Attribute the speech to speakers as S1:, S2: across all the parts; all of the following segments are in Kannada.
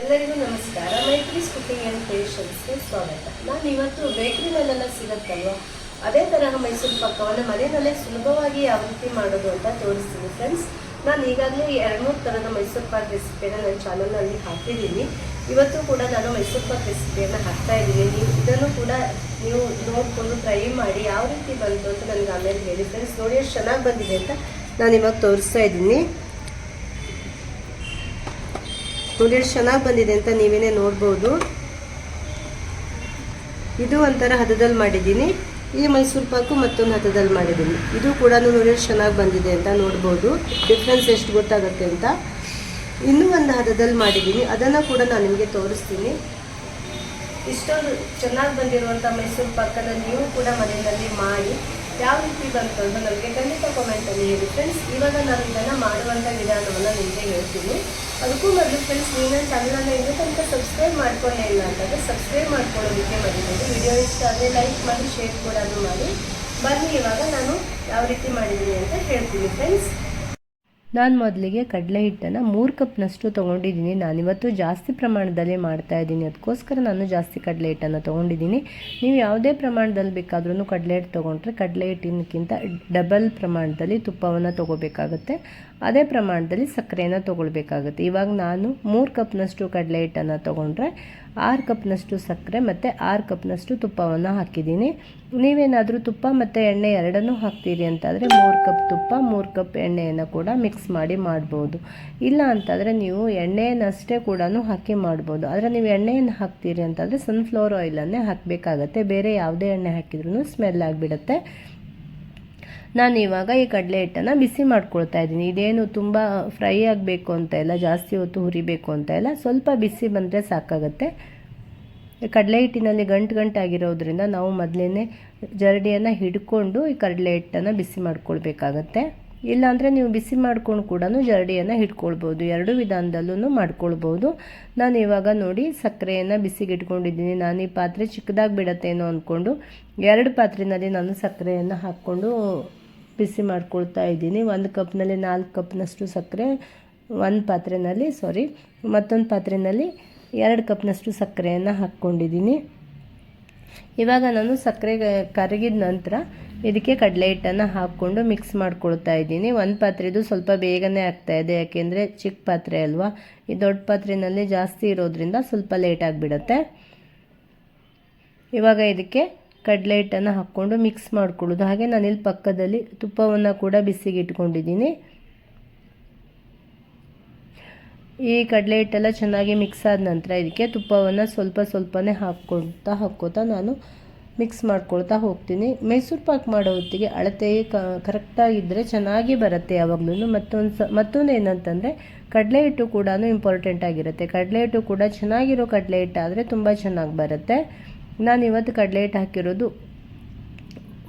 S1: ಎಲ್ಲರಿಗೂ ನಮಸ್ಕಾರ. ಮೈತ್ರೀಸ್ ಕುಕಿಂಗ್ ಆ್ಯಂಡ್ ಪೇಷನ್ಸ್ಗೆ ಸ್ವಾಗತ. ನಾನು ಇವತ್ತು ಬೇಕ್ರಿನಲ್ಲೆಲ್ಲ ಸಿಗುತ್ತಲ್ವ? ಅದೇ ತರಹ ಮೈಸೂರು ಪಕ್ಕವನ್ನು ಮನೆಯಲ್ಲೇ ಸುಲಭವಾಗಿ ಯಾವ ರೀತಿ ಮಾಡೋದು ಅಂತ ತೋರಿಸ್ತೀನಿ ಫ್ರೆಂಡ್ಸ್. ನಾನು ಈಗಾಗಲೇ ಎರಡು ಮೂರು ಥರದ ಮೈಸೂರು ಪಾಕ್ ರೆಸಿಪಿಯನ್ನು ನನ್ನ ಚಾನಲ್ನಲ್ಲಿ ಹಾಕಿದ್ದೀನಿ. ಇವತ್ತು ಕೂಡ ನಾನು ಮೈಸೂರು ಪಾಕ್ ರೆಸಿಪಿಯನ್ನು ಹಾಕ್ತಾ ಇದ್ದೀನಿ. ನೀವು ಇದನ್ನು ಕೂಡ ನೀವು ನೋಡಿಕೊಂಡು ಟ್ರೈ ಮಾಡಿ ಯಾವ ರೀತಿ ಬಂತು ಅಂತ ನನಗೆ ಆಮೇಲೆ ಹೇಳಿ. ಫ್ರೆಂಡ್ಸ್, ನೋಡಿ ಎಷ್ಟು ಚೆನ್ನಾಗಿ ಬಂದಿದೆ ಅಂತ ನಾನು ಇವಾಗ ತೋರಿಸ್ತಾ ಇದ್ದೀನಿ. ನೋಡಿ ಚೆನ್ನಾಗಿ ಬಂದಿದೆ ಅಂತ ನೀವೇನೇ ನೋಡ್ಬೋದು. ಇದು ಒಂಥರ ಹದದಲ್ಲಿ ಮಾಡಿದ್ದೀನಿ. ಈ ಮೈಸೂರು ಪಾಕು ಮತ್ತೊಂದು ಹದದಲ್ಲಿ ಮಾಡಿದ್ದೀನಿ. ಇದು ಕೂಡ ನೋಡಿ ಚೆನ್ನಾಗಿ ಬಂದಿದೆ ಅಂತ ನೋಡ್ಬೋದು. ಡಿಫ್ರೆನ್ಸ್ ಎಷ್ಟು ಗೊತ್ತಾಗುತ್ತೆ ಅಂತ. ಇನ್ನೂ ಒಂದು ಹದದಲ್ಲಿ ಮಾಡಿದ್ದೀನಿ. ಅದನ್ನು ಕೂಡ ನಾನು ನಿಮಗೆ ತೋರಿಸ್ತೀನಿ. ಇಷ್ಟೊಂದು ಚೆನ್ನಾಗಿ ಬಂದಿರುವಂಥ ಮೈಸೂರು ಪಾಕನ್ನು ನೀವು ಕೂಡ ಮನೆಯಲ್ಲಿ ಮಾಡಿ. ಯಾವ ರೀತಿ ಬಂತು ಅಂತ ನಮಗೆ ಖಂಡಿತ ಕಾಮೆಂಟಲ್ಲಿ ಹೇಳಿ. ಫ್ರೆಂಡ್ಸ್ ಇವಾಗ ನಾನು ಇದನ್ನು ಮಾಡುವಂಥ ವಿಧಾನವನ್ನು ನಿಮಗೆ ಹೇಳ್ತೀನಿ. ಅದಕ್ಕೂ ಮೊದಲು ಫ್ರೆಂಡ್ಸ್ ನೀವು ನನ್ನ ಚಾನಲನ್ನು ಇನ್ನೂ ತನಕ ಸಬ್ಸ್ಕ್ರೈಬ್ ಮಾಡ್ಕೊಂಡೇ ಇಲ್ಲ ಅಂತಂದರೆ ಸಬ್ಸ್ಕ್ರೈಬ್ ಮಾಡ್ಕೊಳ್ಳೋದಕ್ಕೆ ಮರಿಬೇಡಿ. ವಿಡಿಯೋ ಇಷ್ಟ ಆದರೆ ಲೈಕ್ ಮಾಡಿ ಶೇರ್ ಕೂಡ ಮಾಡಿ. ಬನ್ನಿ ಇವಾಗ ನಾನು ಯಾವ ರೀತಿ ಮಾಡಿದ್ದೀನಿ ಅಂತ ಹೇಳ್ತೀನಿ. ಫ್ರೆಂಡ್ಸ್ ನಾನು ಮೊದಲಿಗೆ ಕಡಲೆ ಹಿಟ್ಟನ್ನು ಮೂರು ಕಪ್ನಷ್ಟು ತೊಗೊಂಡಿದ್ದೀನಿ. ನಾನಿವತ್ತು ಜಾಸ್ತಿ ಪ್ರಮಾಣದಲ್ಲಿ ಮಾಡ್ತಾ ಇದ್ದೀನಿ. ಅದಕ್ಕೋಸ್ಕರ ನಾನು ಜಾಸ್ತಿ ಕಡಲೆ ಹಿಟ್ಟನ್ನು ತೊಗೊಂಡಿದ್ದೀನಿ. ನೀವು ಯಾವುದೇ ಪ್ರಮಾಣದಲ್ಲಿ ಬೇಕಾದ್ರೂ ಕಡಲೆ ಹಿಟ್ಟು ತೊಗೊಂಡ್ರೆ ಕಡಲೆ ಹಿಟ್ಟಿನಕ್ಕಿಂತ ಡಬಲ್ ಪ್ರಮಾಣದಲ್ಲಿ ತುಪ್ಪವನ್ನು ತೊಗೋಬೇಕಾಗುತ್ತೆ. ಅದೇ ಪ್ರಮಾಣದಲ್ಲಿ ಸಕ್ಕರೆಯನ್ನು ತೊಗೊಳ್ಬೇಕಾಗುತ್ತೆ. ಇವಾಗ ನಾನು ಮೂರು ಕಪ್ನಷ್ಟು ಕಡಲೆ ಹಿಟ್ಟನ್ನು ತೊಗೊಂಡ್ರೆ ಆರು ಕಪ್ನಷ್ಟು ಸಕ್ಕರೆ ಮತ್ತು ಆರು ಕಪ್ನಷ್ಟು ತುಪ್ಪವನ್ನು ಹಾಕಿದ್ದೀನಿ. ನೀವೇನಾದರೂ ತುಪ್ಪ ಮತ್ತು ಎಣ್ಣೆ ಎರಡನ್ನೂ ಹಾಕ್ತೀರಿ ಅಂತಾದರೆ ಮೂರು ಕಪ್ ತುಪ್ಪ, ಮೂರು ಕಪ್ ಎಣ್ಣೆಯನ್ನು ಕೂಡ ಮಿಕ್ಸ್ ಮಾಡಿ ಮಾಡ್ಬೋದು. ಇಲ್ಲ ಅಂತಂದರೆ ನೀವು ಎಣ್ಣೆಯನ್ನಷ್ಟೇ ಕೂಡ ಹಾಕಿ ಮಾಡ್ಬೋದು. ಆದರೆ ನೀವು ಎಣ್ಣೆಯನ್ನು ಹಾಕ್ತೀರಿ ಅಂತಂದರೆ ಸನ್ಫ್ಲವರ್ ಆಯಿಲನ್ನೇ ಹಾಕಬೇಕಾಗತ್ತೆ. ಬೇರೆ ಯಾವುದೇ ಎಣ್ಣೆ ಹಾಕಿದ್ರೂ ಸ್ಮೆಲ್ ಆಗಿಬಿಡುತ್ತೆ. ನಾನು ಇವಾಗ ಈ ಕಡಲೆ ಹಿಟ್ಟನ್ನು ಬಿಸಿ ಮಾಡ್ಕೊಳ್ತಾ ಇದ್ದೀನಿ. ಇದೇನು ತುಂಬ ಫ್ರೈ ಆಗಬೇಕು ಅಂತ ಇಲ್ಲ, ಜಾಸ್ತಿ ಹೊತ್ತು ಹುರಿಬೇಕು ಅಂತ ಇಲ್ಲ. ಸ್ವಲ್ಪ ಬಿಸಿ ಬಂದರೆ ಸಾಕಾಗತ್ತೆ. ಕಡಲೆ ಹಿಟ್ಟಿನಲ್ಲಿ ಗಂಟು ಗಂಟಾಗಿರೋದ್ರಿಂದ ನಾವು ಮೊದಲೇ ಜರಡಿಯನ್ನು ಹಿಡ್ಕೊಂಡು ಈ ಕಡಲೆ ಹಿಟ್ಟನ್ನು ಬಿಸಿ ಮಾಡ್ಕೊಳ್ಬೇಕಾಗತ್ತೆ. ಇಲ್ಲಾಂದರೆ ನೀವು ಬಿಸಿ ಮಾಡ್ಕೊಂಡು ಕೂಡ ಜರಡಿಯನ್ನು ಹಿಡ್ಕೊಳ್ಬೋದು. ಎರಡು ವಿಧಾನದಲ್ಲೂ ಮಾಡ್ಕೊಳ್ಬೋದು. ನಾನು ಇವಾಗ ನೋಡಿ ಸಕ್ಕರೆಯನ್ನು ಬಿಸಿಗೆ ಇಟ್ಕೊಂಡಿದ್ದೀನಿ. ನಾನು ಈ ಪಾತ್ರೆ ಚಿಕ್ಕದಾಗಿ ಬಿಡತ್ತೇನೋ ಅಂದ್ಕೊಂಡು ಎರಡು ಪಾತ್ರೆಯಲ್ಲಿ ನಾನು ಸಕ್ಕರೆಯನ್ನು ಹಾಕ್ಕೊಂಡು ಬಿಸಿ ಮಾಡ್ಕೊಳ್ತಾ ಇದ್ದೀನಿ. ಒಂದು ಕಪ್ನಲ್ಲಿ ನಾಲ್ಕು ಕಪ್ನಷ್ಟು ಸಕ್ಕರೆ, ಒಂದು ಪಾತ್ರೆಯಲ್ಲಿ ಸಾರಿ ಮತ್ತೊಂದು ಪಾತ್ರೆಯಲ್ಲಿ ಎರಡು ಕಪ್ನಷ್ಟು ಸಕ್ಕರೆಯನ್ನು ಹಾಕ್ಕೊಂಡಿದ್ದೀನಿ. ಇವಾಗ ನಾನು ಸಕ್ಕರೆ ಕರಗಿದ ನಂತರ ಇದಕ್ಕೆ ಕಡಲೆ ಹಿಟ್ಟನ್ನು ಹಾಕ್ಕೊಂಡು ಮಿಕ್ಸ್ ಮಾಡ್ಕೊಳ್ತಾ ಇದ್ದೀನಿ. ಒಂದು ಪಾತ್ರೆದು ಸ್ವಲ್ಪ ಬೇಗನೆ ಆಗ್ತಾ ಇದೆ, ಯಾಕೆಂದರೆ ಚಿಕ್ಕ ಪಾತ್ರೆ ಅಲ್ವಾ? ಈ ದೊಡ್ಡ ಪಾತ್ರೆಯಲ್ಲಿ ಜಾಸ್ತಿ ಇರೋದ್ರಿಂದ ಸ್ವಲ್ಪ ಲೇಟ್ ಆಗಿಬಿಡತ್ತೆ. ಇವಾಗ ಇದಕ್ಕೆ ಕಡಲೆ ಹಿಟ್ಟನ್ನು ಹಾಕ್ಕೊಂಡು ಮಿಕ್ಸ್ ಮಾಡ್ಕೊಳ್ಳೋದು. ಹಾಗೆ ನಾನಿಲ್ಲಿ ಪಕ್ಕದಲ್ಲಿ ತುಪ್ಪವನ್ನು ಕೂಡ ಬಿಸಿಗೆ ಇಟ್ಕೊಂಡಿದ್ದೀನಿ ಈ ಕಡಲೆ ಹಿಟ್ಟೆಲ್ಲ ಚೆನ್ನಾಗಿ ಮಿಕ್ಸ್ ಆದ ನಂತರ ಇದಕ್ಕೆ ತುಪ್ಪವನ್ನು ಸ್ವಲ್ಪ ಸ್ವಲ್ಪನೇ ಹಾಕ್ಕೊಳ್ತಾ ಹಾಕ್ಕೋತಾ ನಾನು ಮಿಕ್ಸ್ ಮಾಡ್ಕೊಳ್ತಾ ಹೋಗ್ತೀನಿ. ಮೈಸೂರು ಪಾಕ್ ಮಾಡೋ ಹೊತ್ತಿಗೆ ಅಳತೆ ಕ ಕರೆಕ್ಟಾಗಿದ್ದರೆ ಚೆನ್ನಾಗಿ ಬರುತ್ತೆ ಯಾವಾಗಲೂ ಮತ್ತೊಂದು ಸ ಮತ್ತೊಂದು ಏನಂತಂದರೆ ಕಡಲೆ ಹಿಟ್ಟು ಕೂಡ ಇಂಪಾರ್ಟೆಂಟ್ ಆಗಿರುತ್ತೆ. ಕಡಲೆ ಹಿಟ್ಟು ಕೂಡ ಚೆನ್ನಾಗಿರೋ ಕಡಲೆ ಹಿಟ್ಟಾದರೆ ತುಂಬ ಚೆನ್ನಾಗಿ ಬರುತ್ತೆ. ನಾನು ಇವತ್ತು ಕಡಲೆ ಹಿಟ್ಟು ಹಾಕಿರೋದು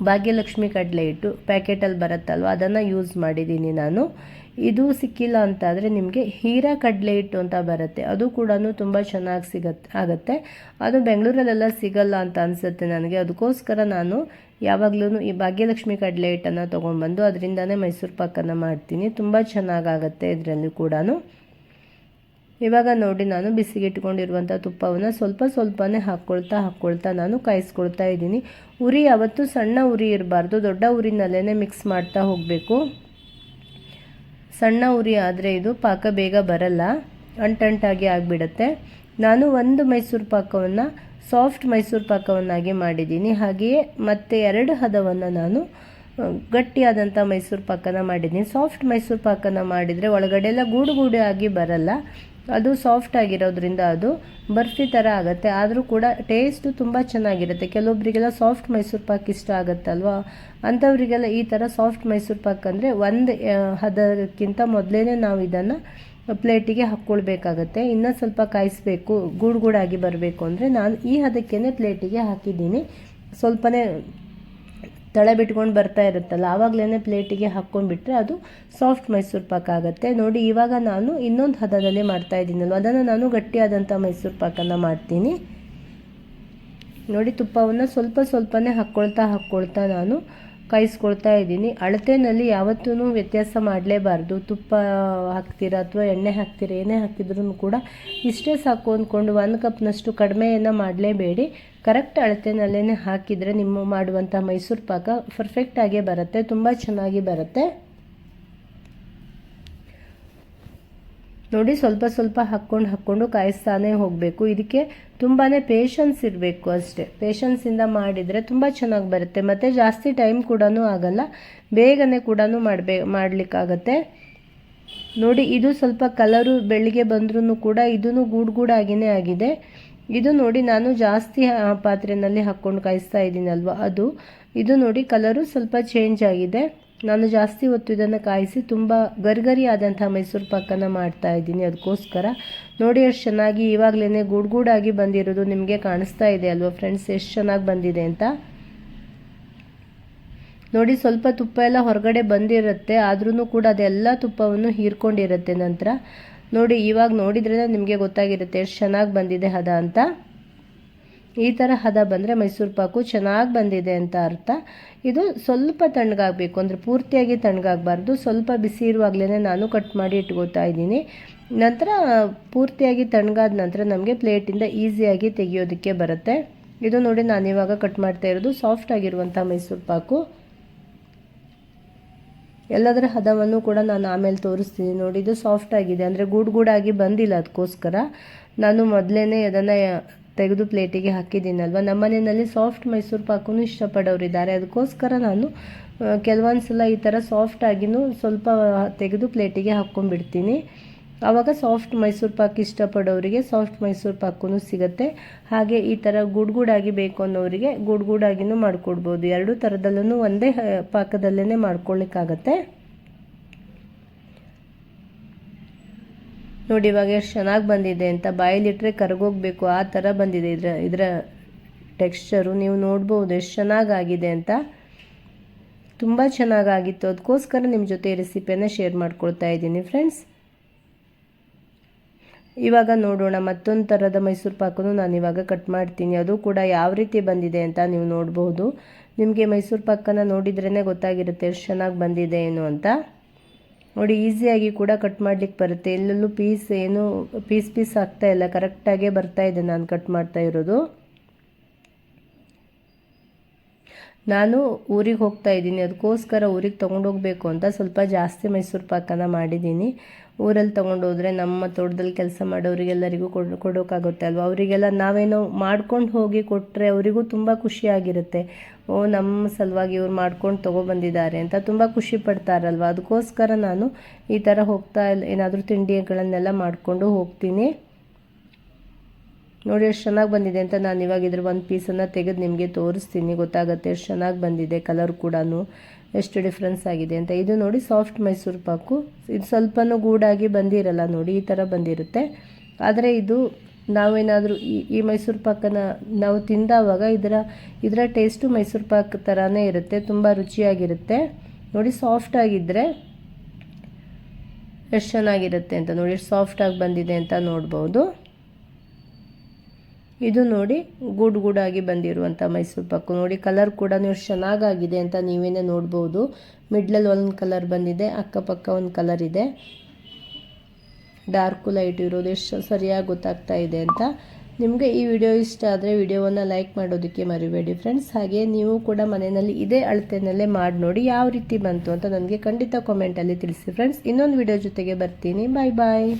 S1: ಭಾಗ್ಯಲಕ್ಷ್ಮಿ ಕಡಲೆ ಹಿಟ್ಟು ಪ್ಯಾಕೆಟಲ್ಲಿ ಬರುತ್ತಲ್ವ, ಅದನ್ನು ಯೂಸ್ ಮಾಡಿದ್ದೀನಿ ನಾನು. ಇದು ಸಿಕ್ಕಿಲ್ಲ ಅಂತಾದರೆ ನಿಮಗೆ ಹೀರಾ ಕಡಲೆ ಹಿಟ್ಟು ಅಂತ ಬರುತ್ತೆ. ಅದು ಕೂಡ ತುಂಬ ಚೆನ್ನಾಗಿ ಸಿಗತ್ತೆ ಆಗುತ್ತೆ. ಅದು ಬೆಂಗಳೂರಲ್ಲೆಲ್ಲ ಸಿಗಲ್ಲ ಅಂತ ಅನಿಸುತ್ತೆ ನನಗೆ. ಅದಕ್ಕೋಸ್ಕರ ನಾನು ಯಾವಾಗಲೂ ಈ ಭಾಗ್ಯಲಕ್ಷ್ಮಿ ಕಡಲೆ ಹಿಟ್ಟನ್ನು ತೊಗೊಂಡ್ಬಂದು, ಅದರಿಂದನೇ ಮೈಸೂರು ಪಾಕನ್ನು ಮಾಡ್ತೀನಿ. ತುಂಬ ಚೆನ್ನಾಗಾಗತ್ತೆ ಇದರಲ್ಲಿ ಕೂಡ ಇವಾಗ ನೋಡಿ ನಾನು ಬಿಸಿಗೆ ಇಟ್ಕೊಂಡಿರುವಂಥ ತುಪ್ಪವನ್ನು ಸ್ವಲ್ಪ ಸ್ವಲ್ಪನೇ ಹಾಕ್ಕೊಳ್ತಾ ಹಾಕ್ಕೊಳ್ತಾ ನಾನು ಕಾಯಿಸ್ಕೊಳ್ತಾ ಇದ್ದೀನಿ. ಉರಿ ಯಾವತ್ತೂ ಸಣ್ಣ ಉರಿ ಇರಬಾರ್ದು, ದೊಡ್ಡ ಉರಿನಲ್ಲೇ ಮಿಕ್ಸ್ ಮಾಡ್ತಾ ಹೋಗಬೇಕು. ಸಣ್ಣ ಉರಿ ಆದರೆ ಇದು ಪಾಕ ಬೇಗ ಬರಲ್ಲ, ಅಂಟಂಟಾಗಿ ಆಗಿಬಿಡತ್ತೆ. ನಾನು ಒಂದು ಮೈಸೂರು ಪಾಕವನ್ನು ಸಾಫ್ಟ್ ಮೈಸೂರು ಪಾಕವನ್ನಾಗಿ ಮಾಡಿದ್ದೀನಿ. ಹಾಗೆಯೇ ಮತ್ತೆ ಎರಡು ಹದವನ್ನು ನಾನು ಗಟ್ಟಿಯಾದಂಥ ಮೈಸೂರು ಪಾಕನ ಮಾಡಿದ್ದೀನಿ. ಸಾಫ್ಟ್ ಮೈಸೂರು ಪಾಕನ ಮಾಡಿದರೆ ಒಳಗಡೆ ಎಲ್ಲ ಗೂಡು ಗೂಡು ಆಗಿ ಬರಲ್ಲ. ಅದು ಸಾಫ್ಟ್ ಆಗಿರೋದ್ರಿಂದ ಅದು ಬರ್ಫಿ ಥರ ಆಗುತ್ತೆ. ಆದರೂ ಕೂಡ ಟೇಸ್ಟು ತುಂಬ ಚೆನ್ನಾಗಿರುತ್ತೆ. ಕೆಲವೊಬ್ಬರಿಗೆಲ್ಲ ಸಾಫ್ಟ್ ಮೈಸೂರು ಪಾಕ್ ಇಷ್ಟ ಆಗುತ್ತಲ್ವಾ? ಅಂಥವರಿಗೆಲ್ಲ ಈ ಥರ ಸಾಫ್ಟ್ ಮೈಸೂರು ಪಾಕ್ ಅಂದರೆ ಒಂದು ಹದಕ್ಕಿಂತ ಮೊದಲೇ ನಾವು ಇದನ್ನು ಪ್ಲೇಟಿಗೆ ಹಾಕ್ಕೊಳ್ಬೇಕಾಗತ್ತೆ ಇನ್ನೂ ಸ್ವಲ್ಪ ಕಾಯಿಸ್ಬೇಕು, ಗೂಡು ಗೂಡಾಗಿ ಬರಬೇಕು ಅಂದರೆ ನಾನು ಈ ಹದಕ್ಕೇ ಪ್ಲೇಟಿಗೆ ಹಾಕಿದ್ದೀನಿ. ಸ್ವಲ್ಪನೇ ತಳೆ ಬಿಟ್ಕೊಂಡು ಬರ್ತಾ ಇರುತ್ತಲ್ಲ ಆವಾಗಲೇ ಪ್ಲೇಟಿಗೆ ಹಾಕ್ಕೊಂಡ್ಬಿಟ್ರೆ ಅದು ಸಾಫ್ಟ್ ಮೈಸೂರು ಪಾಕ್ ಆಗುತ್ತೆ. ನೋಡಿ, ಇವಾಗ ನಾನು ಇನ್ನೊಂದು ಹದದಲ್ಲಿ ಮಾಡ್ತಾ ಇದ್ದೀನಲ್ವ? ಅದನ್ನು ನಾನು ಗಟ್ಟಿಯಾದಂಥ ಮೈಸೂರು ಪಾಕನ್ನು ಮಾಡ್ತೀನಿ. ನೋಡಿ, ತುಪ್ಪವನ್ನು ಸ್ವಲ್ಪ ಸ್ವಲ್ಪನೇ ಹಾಕ್ಕೊಳ್ತಾ ಹಾಕ್ಕೊಳ್ತಾ ನಾನು ಕಾಯಿಸ್ಕೊಳ್ತಾ ಇದ್ದೀನಿ. ಅಳತೆನಲ್ಲಿ ಯಾವತ್ತೂ ವ್ಯತ್ಯಾಸ ಮಾಡಲೇಬಾರ್ದು. ತುಪ್ಪ ಹಾಕ್ತೀರಾ ಅಥವಾ ಎಣ್ಣೆ ಹಾಕ್ತೀರಾ, ಏನೇ ಹಾಕಿದ್ರೂ ಕೂಡ ಇಷ್ಟೇ ಸಾಕು ಅಂದ್ಕೊಂಡು ಒಂದು ಕಪ್ನಷ್ಟು ಕಡಿಮೆಯನ್ನು ಮಾಡಲೇಬೇಡಿ. ಕರೆಕ್ಟ್ ಅಳತೆನಲ್ಲೇ ಹಾಕಿದರೆ ನಿಮ್ಮ ಮಾಡುವಂಥ ಮೈಸೂರು ಪಾಕ ಪರ್ಫೆಕ್ಟಾಗೇ ಬರುತ್ತೆ, ತುಂಬ ಚೆನ್ನಾಗಿ ಬರುತ್ತೆ. ನೋಡಿ, ಸ್ವಲ್ಪ ಸ್ವಲ್ಪ ಹಾಕ್ಕೊಂಡು ಹಾಕ್ಕೊಂಡು ಕಾಯಿಸ್ತಾನೆ ಹೋಗಬೇಕು. ಇದಕ್ಕೆ ತುಂಬಾ ಪೇಷನ್ಸ್ ಇರಬೇಕು ಅಷ್ಟೇ. ಪೇಷನ್ಸಿಂದ ಮಾಡಿದರೆ ತುಂಬ ಚೆನ್ನಾಗಿ ಬರುತ್ತೆ. ಮತ್ತು ಜಾಸ್ತಿ ಟೈಮ್ ಕೂಡ ಆಗಲ್ಲ. ಬೇಗನೆ ಕೂಡ ಮಾಡಬೇ, ಮಾಡಲಿಕ್ಕಾಗತ್ತೆ. ನೋಡಿ, ಇದು ಸ್ವಲ್ಪ ಕಲರು ಬೆಳಿಗ್ಗೆ ಬಂದ್ರೂ ಕೂಡ ಇದೂ ಗೂಡು ಗೂಡಾಗಿಯೇ ಆಗಿದೆ. ಇದು ನೋಡಿ ನಾನು ಜಾಸ್ತಿ ಪಾತ್ರೆಯಲ್ಲಿ ಹಾಕ್ಕೊಂಡು ಕಾಯಿಸ್ತಾ ಇದ್ದೀನಲ್ವ ಅದು. ಇದು ನೋಡಿ ಕಲರು ಸ್ವಲ್ಪ ಚೇಂಜ್ ಆಗಿದೆ. ನಾನು ಜಾಸ್ತಿ ಹೊತ್ತು ಇದನ್ನು ಕಾಯಿಸಿ ತುಂಬ ಗರ್ಗರಿ ಆದಂಥ ಮೈಸೂರು ಪಾಕನ ಮಾಡ್ತಾ ಇದ್ದೀನಿ. ಅದಕ್ಕೋಸ್ಕರ ನೋಡಿ ಎಷ್ಟು ಚೆನ್ನಾಗಿ ಇವಾಗಲೇ ಗೂಡಾಗಿ ಬಂದಿರೋದು ನಿಮಗೆ ಕಾಣಿಸ್ತಾ ಇದೆ ಅಲ್ವಾ ಫ್ರೆಂಡ್ಸ್? ಎಷ್ಟು ಚೆನ್ನಾಗಿ ಬಂದಿದೆ ಅಂತ? ನೋಡಿ ಸ್ವಲ್ಪ ತುಪ್ಪ ಎಲ್ಲ ಹೊರಗಡೆ ಬಂದಿರುತ್ತೆ ಆದ್ರೂ ಕೂಡ ಅದೆಲ್ಲ ತುಪ್ಪವನ್ನು ಹೀರ್ಕೊಂಡಿರುತ್ತೆ ನಂತರ. ನೋಡಿ ಇವಾಗ ನೋಡಿದ್ರೆ ನಿಮಗೆ ಗೊತ್ತಾಗಿರುತ್ತೆ ಎಷ್ಟು ಚೆನ್ನಾಗಿ ಬಂದಿದೆ ಹದ ಅಂತ. ಈ ಥರ ಹದ ಬಂದರೆ ಮೈಸೂರು ಪಾಕು ಚೆನ್ನಾಗಿ ಬಂದಿದೆ ಅಂತ ಅರ್ಥ. ಇದು ಸ್ವಲ್ಪ ತಣ್ಣಗಾಗಬೇಕು, ಅಂದರೆ ಪೂರ್ತಿಯಾಗಿ ತಣ್ಣಗಾಗಬಾರ್ದು. ಸ್ವಲ್ಪ ಬಿಸಿ ಇರುವಾಗಲೇ ನಾನು ಕಟ್ ಮಾಡಿ ಇಟ್ಕೋತಾ ಇದ್ದೀನಿ. ನಂತರ ಪೂರ್ತಿಯಾಗಿ ತಣ್ಣಗಾದ ನಂತರ ನಮಗೆ ಪ್ಲೇಟಿಂದ ಈಸಿಯಾಗಿ ತೆಗಿಯೋದಕ್ಕೆ ಬರುತ್ತೆ. ಇದು ನೋಡಿ ನಾನು ಇವಾಗ ಕಟ್ ಮಾಡ್ತಾ ಇರೋದು ಸಾಫ್ಟ್ ಆಗಿರುವಂಥ ಮೈಸೂರು ಪಾಕು. ಎಲ್ಲದರ ಹದವನ್ನು ಕೂಡ ನಾನು ಆಮೇಲೆ ತೋರಿಸ್ತೀನಿ ನೋಡಿ, ಇದು ಸಾಫ್ಟ್ ಆಗಿದೆ. ಅಂದರೆ ಗೂಡು ಗೂಡಾಗಿ ಬಂದಿಲ್ಲ ಅದಕ್ಕೋಸ್ಕರ. ನಾನು ಮೊದಲೇ ಅದನ್ನು ತೆಗೆದು ಪ್ಲೇಟಿಗೆ ಹಾಕಿದ್ದೀನಲ್ವ? ನಮ್ಮ ಮನೆಯಲ್ಲಿ ಸಾಫ್ಟ್ ಮೈಸೂರು ಪಾಕೂ ಇಷ್ಟಪಡೋರಿದ್ದಾರೆ. ಅದಕ್ಕೋಸ್ಕರ ನಾನು ಕೆಲವೊಂದು ಸಲ ಈ ಥರ ಸಾಫ್ಟಾಗಿನೂ ಸ್ವಲ್ಪ ತೆಗೆದು ಪ್ಲೇಟಿಗೆ ಹಾಕ್ಕೊಂಡ್ಬಿಡ್ತೀನಿ. ಆವಾಗ ಸಾಫ್ಟ್ ಮೈಸೂರು ಪಾಕ್ ಇಷ್ಟಪಡೋರಿಗೆ ಸಾಫ್ಟ್ ಮೈಸೂರು ಪಾಕೂ ಸಿಗುತ್ತೆ. ಹಾಗೆ ಈ ಥರ ಗುಡ್ಗುಡಾಗಿ ಬೇಕು ಅನ್ನೋರಿಗೆ ಗುಡ್ಗುಡಾಗಿನೂ ಮಾಡಿಕೊಡ್ಬೋದು. ಎರಡೂ ಥರದಲ್ಲೂ ಒಂದೇ ಪಾಕದಲ್ಲೇ ಮಾಡ್ಕೊಳ್ಳಿಕ್ಕಾಗತ್ತೆ ನೋಡಿ ಇವಾಗ ಎಷ್ಟು ಚೆನ್ನಾಗಿ ಬಂದಿದೆ ಅಂತ ಬಾಯಲ್ಲಿಟ್ಟರೆ ಕರಗೋಗ್ಬೇಕು, ಆ ಥರ ಬಂದಿದೆ ಇದರ ಇದರ ಟೆಕ್ಸ್ಚರು ನೀವು ನೋಡ್ಬೋದು ಎಷ್ಟು ಚೆನ್ನಾಗಾಗಿದೆ ಅಂತ. ತುಂಬ ಚೆನ್ನಾಗಾಗಿತ್ತು. ಅದಕ್ಕೋಸ್ಕರ ನಿಮ್ಮ ಜೊತೆ ರೆಸಿಪಿಯನ್ನು ಶೇರ್ ಮಾಡ್ಕೊಳ್ತಾ ಇದ್ದೀನಿ ಫ್ರೆಂಡ್ಸ್ ಇವಾಗ ನೋಡೋಣ ಮತ್ತೊಂದು ಥರದ ಮೈಸೂರು ಪಾಕನ್ನು ನಾನು ಇವಾಗ ಕಟ್ ಮಾಡ್ತೀನಿ. ಅದು ಕೂಡ ಯಾವ ರೀತಿ ಬಂದಿದೆ ಅಂತ ನೀವು ನೋಡ್ಬೋದು. ನಿಮಗೆ ಮೈಸೂರು ಪಾಕನ ನೋಡಿದ್ರೇ ಗೊತ್ತಾಗಿರುತ್ತೆ ಎಷ್ಟು ಚೆನ್ನಾಗಿ ಬಂದಿದೆ ಏನು ಅಂತ. ನೋಡಿ, ಈಸಿಯಾಗಿ ಕೂಡ ಕಟ್ ಮಾಡ್ಲಿಕ್ಕೆ ಬರುತ್ತೆ. ಎಲ್ಲೆಲ್ಲೂ ಪೀಸ್ ಏನು ಪೀಸ್ ಪೀಸ್ ಆಗ್ತಾ ಇಲ್ಲ. ಕರೆಕ್ಟಾಗೇ ಬರ್ತಾ ಇದೆ ನಾನು ಕಟ್ ಮಾಡ್ತಾ ಇರೋದು. ನಾನು ಊರಿಗೆ ಹೋಗ್ತಾ ಇದ್ದೀನಿ. ಅದಕ್ಕೋಸ್ಕರ ಊರಿಗೆ ತೊಗೊಂಡೋಗ್ಬೇಕು ಅಂತ ಸ್ವಲ್ಪ ಜಾಸ್ತಿ ಮೈಸೂರು ಪಾಕನ ಮಾಡಿದ್ದೀನಿ. ಊರಲ್ಲಿ ತೊಗೊಂಡೋದ್ರೆ ನಮ್ಮ ತೋಟದಲ್ಲಿ ಕೆಲಸ ಮಾಡೋರಿಗೆಲ್ಲರಿಗೂ ಕೊಡ್ ಕೊಡೋಕ್ಕಾಗುತ್ತೆ ಅಲ್ವಾ? ಅವರಿಗೆಲ್ಲ ನಾವೇನೋ ಮಾಡ್ಕೊಂಡು ಹೋಗಿ ಕೊಟ್ಟರೆ ಅವರಿಗೂ ತುಂಬ ಖುಷಿಯಾಗಿರುತ್ತೆ ಓ, ನಮ್ಮ ಸಲುವಾಗಿ ಇವ್ರು ಮಾಡ್ಕೊಂಡು ತೊಗೊಬಂದಿದ್ದಾರೆ ಅಂತ ತುಂಬ ಖುಷಿ ಪಡ್ತಾರಲ್ವ? ಅದಕ್ಕೋಸ್ಕರ ನಾನು ಈ ಥರ ಹೋಗ್ತಾ ಏನಾದರೂ ತಿಂಡಿಗಳನ್ನೆಲ್ಲ ಮಾಡಿಕೊಂಡು ಹೋಗ್ತೀನಿ. ನೋಡಿ ಎಷ್ಟು ಚೆನ್ನಾಗಿ ಬಂದಿದೆ ಅಂತ ನಾನು ಇವಾಗ ಇದ್ರ ಒಂದು ಪೀಸನ್ನು ತೆಗೆದು ನಿಮಗೆ ತೋರಿಸ್ತೀನಿ. ಗೊತ್ತಾಗುತ್ತೆ ಎಷ್ಟು ಚೆನ್ನಾಗಿ ಬಂದಿದೆ ಕಲರ್ ಕೂಡ ಎಷ್ಟು ಡಿಫ್ರೆನ್ಸ್ ಆಗಿದೆ ಅಂತ. ಇದು ನೋಡಿ ಸಾಫ್ಟ್ ಮೈಸೂರು ಪಾಕು. ಇದು ಸ್ವಲ್ಪನೂ ಗೂಡಾಗಿ ಬಂದಿರಲ್ಲ ನೋಡಿ, ಈ ಥರ ಬಂದಿರುತ್ತೆ. ಆದರೆ ಇದು ನಾವೇನಾದರೂ ಈ ಈ ಮೈಸೂರು ಪಾಕನ ನಾವು ತಿಂದಾವಾಗ ಇದರ ಇದರ ಟೇಸ್ಟು ಮೈಸೂರು ಪಾಕ್ ಥರನೇ ಇರುತ್ತೆ, ತುಂಬ ರುಚಿಯಾಗಿರುತ್ತೆ. ನೋಡಿ ಸಾಫ್ಟ್ ಆಗಿದ್ದರೆ ಎಷ್ಟು ಚೆನ್ನಾಗಿರುತ್ತೆ ಅಂತ ನೋಡಿ, ಎಷ್ಟು ಸಾಫ್ಟಾಗಿ ಬಂದಿದೆ ಅಂತ ನೋಡ್ಬೋದು. ಇದು ನೋಡಿ ಗೂಡ್ ಗೂಡಾಗಿ ಬಂದಿರುವಂಥ ಮೈಸೂರು ಪಾಕು. ನೋಡಿ ಕಲರ್ ಕೂಡ ಎಷ್ಟು ಚೆನ್ನಾಗಾಗಿದೆ ಅಂತ ನೀವೇನೇ ನೋಡ್ಬೋದು. ಮಿಡ್ಲಲ್ಲಿ ಒಂದು ಕಲರ್ ಬಂದಿದೆ, ಅಕ್ಕಪಕ್ಕ ಒಂದು ಕಲರ್ ಇದೆ. ಡಾರ್ಕು ಲೈಟ್ ಇರೋದು ಎಷ್ಟು ಸರಿಯಾಗಿ ಗೊತ್ತಾಗ್ತಾ ಇದೆ ಅಂತ. ನಿಮಗೆ ಈ ವಿಡಿಯೋ ಇಷ್ಟ ಆದರೆ ವಿಡಿಯೋವನ್ನು ಲೈಕ್ ಮಾಡೋದಕ್ಕೆ ಮರಿಬೇಡಿ ಫ್ರೆಂಡ್ಸ್. ಹಾಗೆ ನೀವು ಕೂಡ ಮನೆಯಲ್ಲಿ ಇದೇ ಅಳತೆಯಲ್ಲೇ ಮಾಡಿ ನೋಡಿ ಯಾವ ರೀತಿ ಬಂತು ಅಂತ ನನಗೆ ಖಂಡಿತ ಕಾಮೆಂಟಲ್ಲಿ ತಿಳಿಸಿ ಫ್ರೆಂಡ್ಸ್. ಇನ್ನೊಂದು ವಿಡಿಯೋ ಜೊತೆಗೆ ಬರ್ತೀನಿ. ಬಾಯ್ ಬಾಯ್